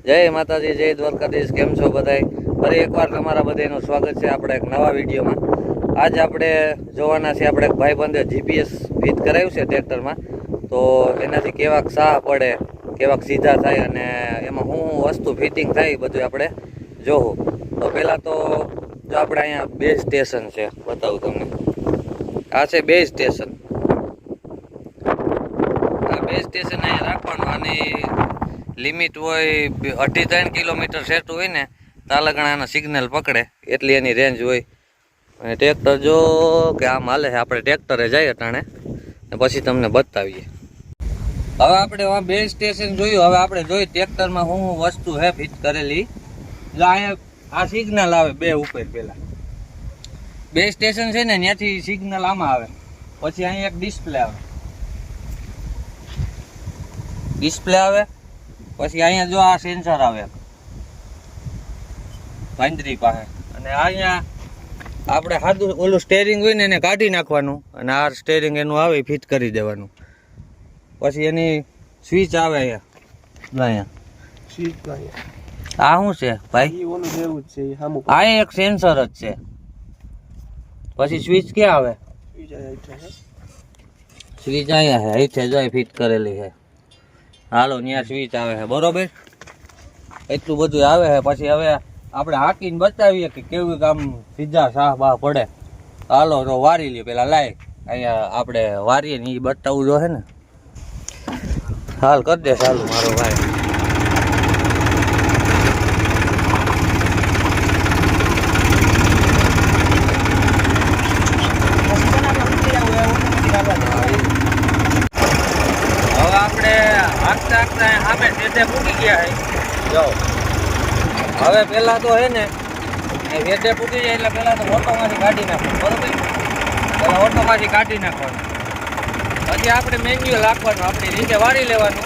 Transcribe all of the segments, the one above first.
જય માતાજી, જય દ્વારકાધીશ, કેમ છો બધાય? ફરી એકવાર તમારા બધાનું સ્વાગત છે આપણે એક નવા વિડીયોમાં. આજ આપણે જોવાના છે આપણે એક ભાઈબંધે જીપીએસ ફિટ કરાવ્યું છે ટ્રેક્ટરમાં. તો એનાથી કેવાક સાહ પડે, કેવાક સીધા થાય અને એમાં હું વસ્તુ ફિટિંગ થાય બધું આપણે જોવું. તો પહેલાં તો જો આપણે અહીંયા બે સ્ટેશન છે, બતાવું તમને. આ છે બે સ્ટેશન. આ બે સ્ટેશન અહીંયા રાખવાનું અને લિમિટ હોય અઢી ત્રણ કિલોમીટર સેટ હોય ને, તાલગણાના સિગ્નલ પકડે, એટલી એની રેન્જ હોય. અને ટ્રેક્ટર જો કે આમ હાલે છે, આપણે ટ્રેક્ટરે જઈએ ટાણે ને પછી તમને બતાવીએ. હવે આપણે બે સ્ટેશન જોયું, હવે આપણે જોયું ટ્રેક્ટરમાં શું વસ્તુ છે ફિટ કરેલી. અહીંયા આ સિગ્નલ આવે બે ઉપર પહેલાં બે સ્ટેશન છે ને, ત્યાંથી સિગ્નલ આમાં આવે. પછી અહીંયા એક ડિસ્પ્લે આવે. ડિસ્પ્લે આવે. પછી અહીંયા જો આ સેન્સર આવે. પાંજરી પાસે. અને અહીંયા આપણે સાદું ઓલું સ્ટેરિંગ હોય ને એને કાઢી નાખવાનું અને આ સ્ટેરિંગ એનું આવે ફિટ કરી દેવાનું. પછી એની સ્વિચ આવે અહીંયા. અહીંયા. આ શું છે ભાઈ? આ એક સેન્સર જ છે. પછી સ્વિચ ક્યાં આવે? સ્વિચ અહીંયા છે અહીંથી જાય ફિટ કરેલી છે. હાલો ત્યાં સ્વિચ આવે છે, બરોબર? એટલું બધું આવે છે. પછી હવે આપણે હાકીને બતાવીએ કે કેવું કામ સીધા શાહ બાહ પડે. હાલો, તો વારી લે પેલા, લાય. અહીંયા આપણે વારીએ ને એ બતાવવું જો ને. હાલ, કરી દે ચાલુ મારો ભાઈ હવે આપણે હાંકતા હાંકતા શેઠે પૂકી ગયા છે જો. હવે પહેલાં તો હે ને, એ શેઠે પૂકી જાય એટલે પહેલાં તો ઓટોમાંથી કાઢી નાખો, બરોબર? પહેલાં ઓટોમાંથી કાઢી નાખવાનું. પછી આપણે મેન્યુઅલ આપવાનું આપણી રીતે વાળી લેવાનું.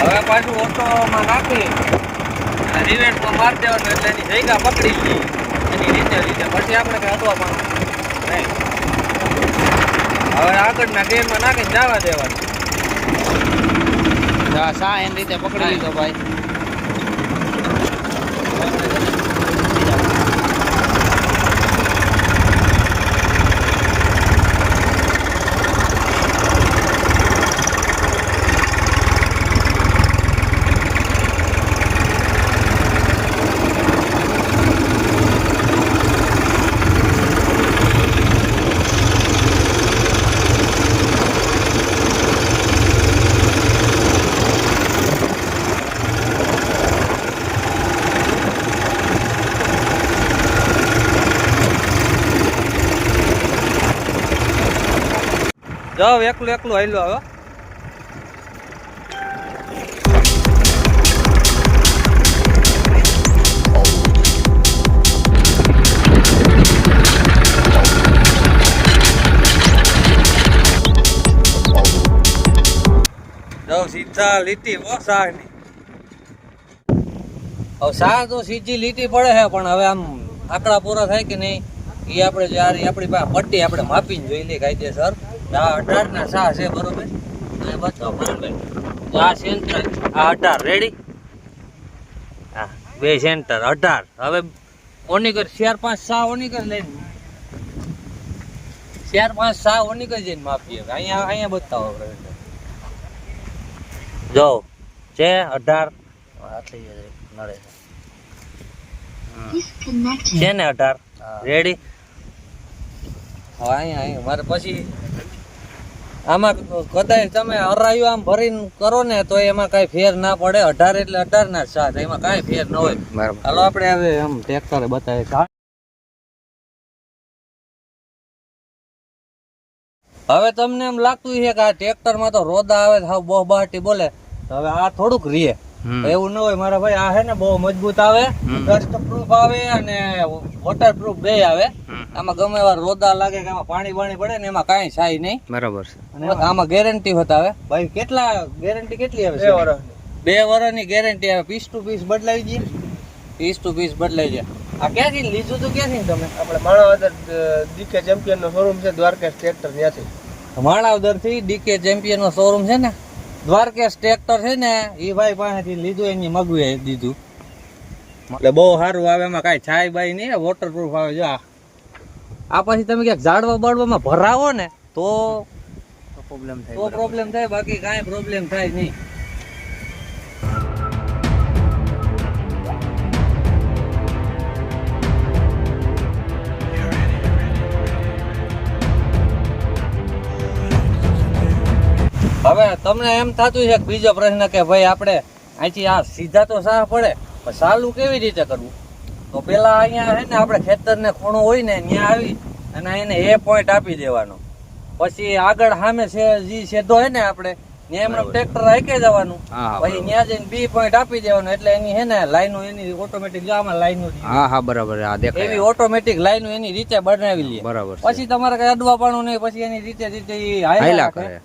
હવે પાછું ઓટોમાં નાખી અને રિવેન્સમાં મારી દેવાનું એટલે એની જગ્યા પકડી લઈએ. એની રીતે પછી આપણે કંઈ અટવા પણ હવે આગળના ગેરમાં નાખીને જવા દેવાનું. સા એની રીતે પકડી લીધો ભાઈ. જાઓ, એકલું એકલું હાલ્યો હવે જાઓ, સીધા લીટી બહુ સારની હવે શાહ તો સીધી લીટી પડે છે, પણ હવે આમ આંકડા પૂરા થાય કે નહીં એ આપણે આપણી પાસે પટ્ટી આપણે માપીને જોઈ લઈએ કાયદેસર. અઢાર ના સા છે બરોબર? એ બતાવો બરોબર. તો આ સેન્ટર આ અઢાર રેડી હા બે સેન્ટર અઢાર. હવે ઓનીકર ચાર પાંચ સા ઓનીકર લઈને. ચાર પાંચ સા ઓનીકર જઈને માપીએ. અહીંયા અહીંયા બતાવો જો છે અઢાર. નડે. છે ને અઢાર? રેડી હવે અહીંયા અહીંયા. મારે પછી આમાં કદાચ તમે અરાયું આમ ભરીને કરો ને તો એમાં કઈ ફેર ના પડે. અઢાર એટલે અઢાર ના સાત એમાં કઈ ફેર ન હોય. હાલો આપણે હવે આમ ટ્રેક્ટરે બતાવે હવે તમને એમ લાગતું છે કે આ ટ્રેક્ટરમાં તો રોદા આવે હાવ બહુ બહાટી બોલે. હવે આ થોડુંક રીએ. એવું ન હોય મારા ભાઈ આ છે ને બહુ મજબૂત આવે. ડસ્ટ પ્રૂફ આવે અને વોટર પ્રૂફ બે આવે. આમાં ગમે એવા રોદા લાગે કે આમાં પાણી બાણી પડે ને એમાં કાંઈ સાય નહીં. બરાબર છે. અને આમાં ગેરંટી હોતા આવે. ભાઈ કેટલા ગેરંટી કેટલી આવે બે વર્ષની ગેરંટી આવે. પીસ ટુ પીસ બદલાવી જઈએ પીસ ટુ પીસ બદલાઈ જાય આ ક્યાંથી લીધું તું? ક્યાંથી તમે? આપણે માણાવદર ડીકે ચેમ્પિયન નો શોરૂમ છે દ્વારકા ટ્રેક્ટર ત્યાંથી. માણાવદરથી ડીકે ચેમ્પિયન નો શોરૂમ છે ને? દ્વારકેશ ટ્રેક્ટર છે ને એ ભાઈ પાસેથી લીધું એની મગવી દીધું. એટલે બહુ સારું આવે એમાં કાંઈ છાય બાય નહીં વોટરપ્રૂફ આવે જો આ. પછી તમે ક્યાંક ઝાડવા બાળવામાં ભરાવો ને તો પ્રોબ્લેમ તો પ્રોબ્લેમ થાય બાકી કાંઈ પ્રોબ્લેમ થાય નહીં. હવે તમને એમ થતું છે કે બીજો પ્રશ્ન કે ભાઈ આપણે અહીંથી આ સીધા તો સાહ પડે પણ સાલું કેવી રીતે કરવું? તો પેલા અહીંયા છે ને આપણે ખેતરને ખૂણો હોય ને ત્યાં આવી અને એને એ પોઈન્ટ આપી દેવાનો. પછી આગળ સામે છે જે સીધો હોય ને આપણે ત્યાં એમને ટ્રેક્ટર હાકે જવાનું પછી ત્યાં જઈને બી પોઈન્ટ આપી દેવાનું એટલે એની છે ને લાઈનો એની ઓટોમેટિક આમાં લાઈનો હા હા બરાબર આ એવી ઓટોમેટિક લાઈનો એની રીતે બનાવી લે. બરાબર પછી તમારે કઈ અડવા પાણું નહીં પછી એની રીતે રીતે હાયલા કરે.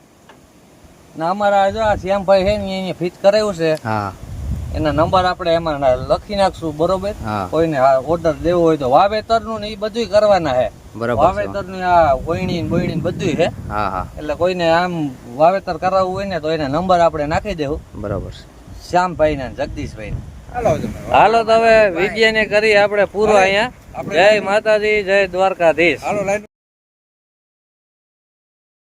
ને અમારા જો આ શ્યામભાઈ છે ને એને ફિટ કરાવ્યું છે. હા. એના નંબર આપણે એમાં લખી નાખશું બરોબર? કોઈને ઓર્ડર દેવો હોય તો વાવેતરનું ને એ બધું કરવાના છે. વાવેતરનું આ કોઈણી ને બોઈણી બધું છે. હા હા. એટલે કોઈને આમ વાવેતર કરાવવું હોય ને તો એને નંબર આપણે નાખી દેવું બરાબર શ્યામભાઈ ને જગદીશભાઈ ને. હાલો હાલો તો હવે વિજય ને કરી આપણે પૂરો અહીંયા. જય માતાજી જય દ્વારકાધીશ.